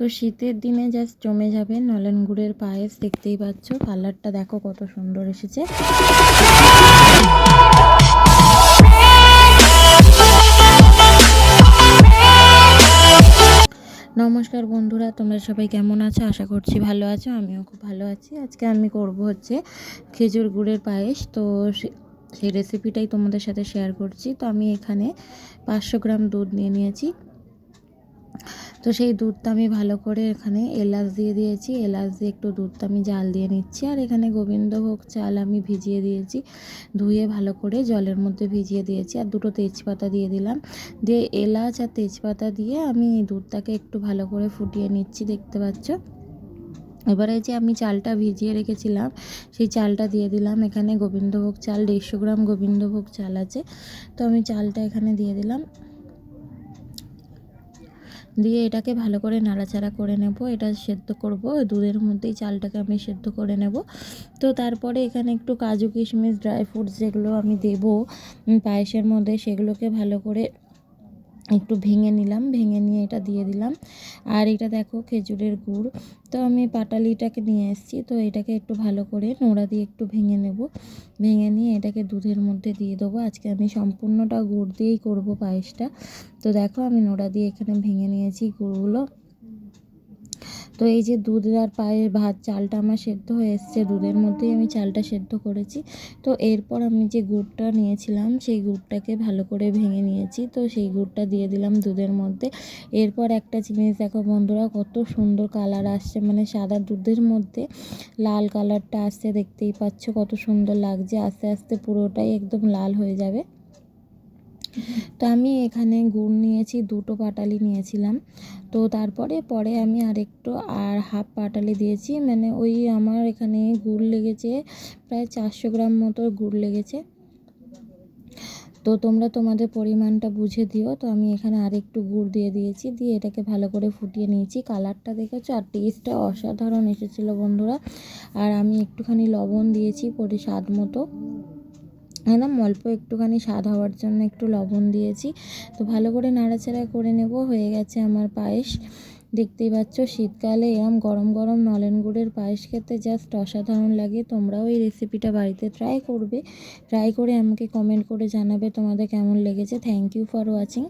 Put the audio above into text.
তো শীতের দিনে জাস্ট জমে যাবে নলেন গুড়ের পায়েস, দেখতেই পাচ্ছ। কালারটা দেখো কত সুন্দর এসেছে। নমস্কার বন্ধুরা, তোমরা সবাই কেমন আছো? আশা করছি ভালো আছো, আমিও খুব ভালো আছি। আজকে আমি করব হচ্ছে খেজুর গুড়ের পায়েস। তো সেই রেসিপিটাই তোমাদের সাথে শেয়ার করছি। তো আমি এখানে পাঁচশো গ্রাম দুধ নিয়ে নিয়েছি। তো সেই দুধটা আমি ভালো করে এখানে এলাচ দিয়ে দিয়েছি। এলাচ দিয়ে একটু দুধটা আমি জাল দিয়ে নিচ্ছি আর এখানে গোবিন্দভোগ চাল আমি ভিজিয়ে দিয়েছি। ধুয়ে ভালো করে জলের মধ্যে ভিজিয়ে দিয়েছি আর দুটো তেজপাতা দিয়ে দিলাম। দিয়ে এলাচ আর তেজপাতা দিয়ে আমি দুধটাকে একটু ভালো করে ফুটিয়ে নিচ্ছি, দেখতে পাচ্ছ? এবারে যে আমি চালটা ভিজিয়ে রেখেছিলাম, সেই চালটা দিয়ে দিলাম। এখানে গোবিন্দভোগ চাল, দেড়শো গ্রাম গোবিন্দভোগ চাল আছে। তো আমি চালটা এখানে দিয়ে দিলাম। দিয়ে এটাকে ভালো করে নাড়াচাড়া করে নেব। এটা সেদ্ধ করব। দুধের মধ্যেই চালটাকে আমি সেদ্ধ করে নেব। তো তারপরে এখানে একটু কাজু কিশমিশ, ড্রাই ফ্রুটস যেগুলো আমি দেব পায়েসের মধ্যে সেগুলোকে ভালো করে একটু ভেঙে নিলাম, ভেঙে নিয়ে এটা দিয়ে দিলাম। আর এটা দেখো খেজুরের গুড়। তো আমি পাটালিটাকে নিয়ে এসেছি, তো এটাকে একটু ভালো করে নোড়া দিয়ে একটু ভেঙে নেব। ভেঙে নিয়ে এটাকে দুধের মধ্যে দিয়ে দেবো। আজকে আমি সম্পূর্ণটা গুড় দিয়েই করব পায়েসটা। তো দেখো আমি নোড়া দিয়ে এখানে ভেঙে নিয়েছি গুড়গুলো। তো এই যে দুধ আর পায়ে ভাত, চালটা আমার সেদ্ধ হয়ে এসছে। দুধের মধ্যেই আমি চালটা সেদ্ধ করেছি। তো এরপর আমি যে গুড়টা নিয়েছিলাম, সেই গুড়টাকে ভালো করে ভেঙে নিয়েছি। তো সেই গুড়টা দিয়ে দিলাম দুধের মধ্যে। এরপর একটা জিনিস দেখো বন্ধুরা, কত সুন্দর কালার আসছে। মানে সাদা দুধের মধ্যে লাল কালারটা আসছে, দেখতেই পাচ্ছ। কত সুন্দর লাগছে। আস্তে আস্তে পুরোটাই একদম লাল হয়ে যাবে। তো আমি এখানে গুড় নিয়েছি, দুটো পাটালি নিয়েছিলাম। তো তারপরে পরে আমি আরেকটু আর হাফ পাটালি দিয়েছি। মানে ওই আমার এখানে গুড় লেগেছে, প্রায় চারশো গ্রাম মতো গুড় লেগেছে। তো তোমরা তোমাদের পরিমাণটা বুঝে দিও। তো আমি এখানে আরেকটু গুড় দিয়ে দিয়েছি, দিয়ে এটাকে ভালো করে ফুটিয়ে নিয়েছি। কালারটা দেখেছ? আর টেস্টটা অসাধারণ এসেছিল বন্ধুরা। আর আমি একটুখানি লবণ দিয়েছি পরে স্বাদ মতো। একদম অল্প একটুখানি স্বাদ হওয়ার জন্য একটু লবণ দিয়েছি। তো ভালো করে নাড়াচাড়া করে নেব, হয়ে গেছে আমার পায়েস। দেখতেই পাচ্ছ, শীতকালে এরম গরম গরম নলেন গুড়ের পায়েস খেতে জাস্ট অসাধারণ লাগে। তোমরাও এই রেসিপিটা বাড়িতে ট্রাই করবে। ট্রাই করে আমাকে কমেন্ট করে জানাবে তোমাদের কেমন লেগেছে। Thank you for watching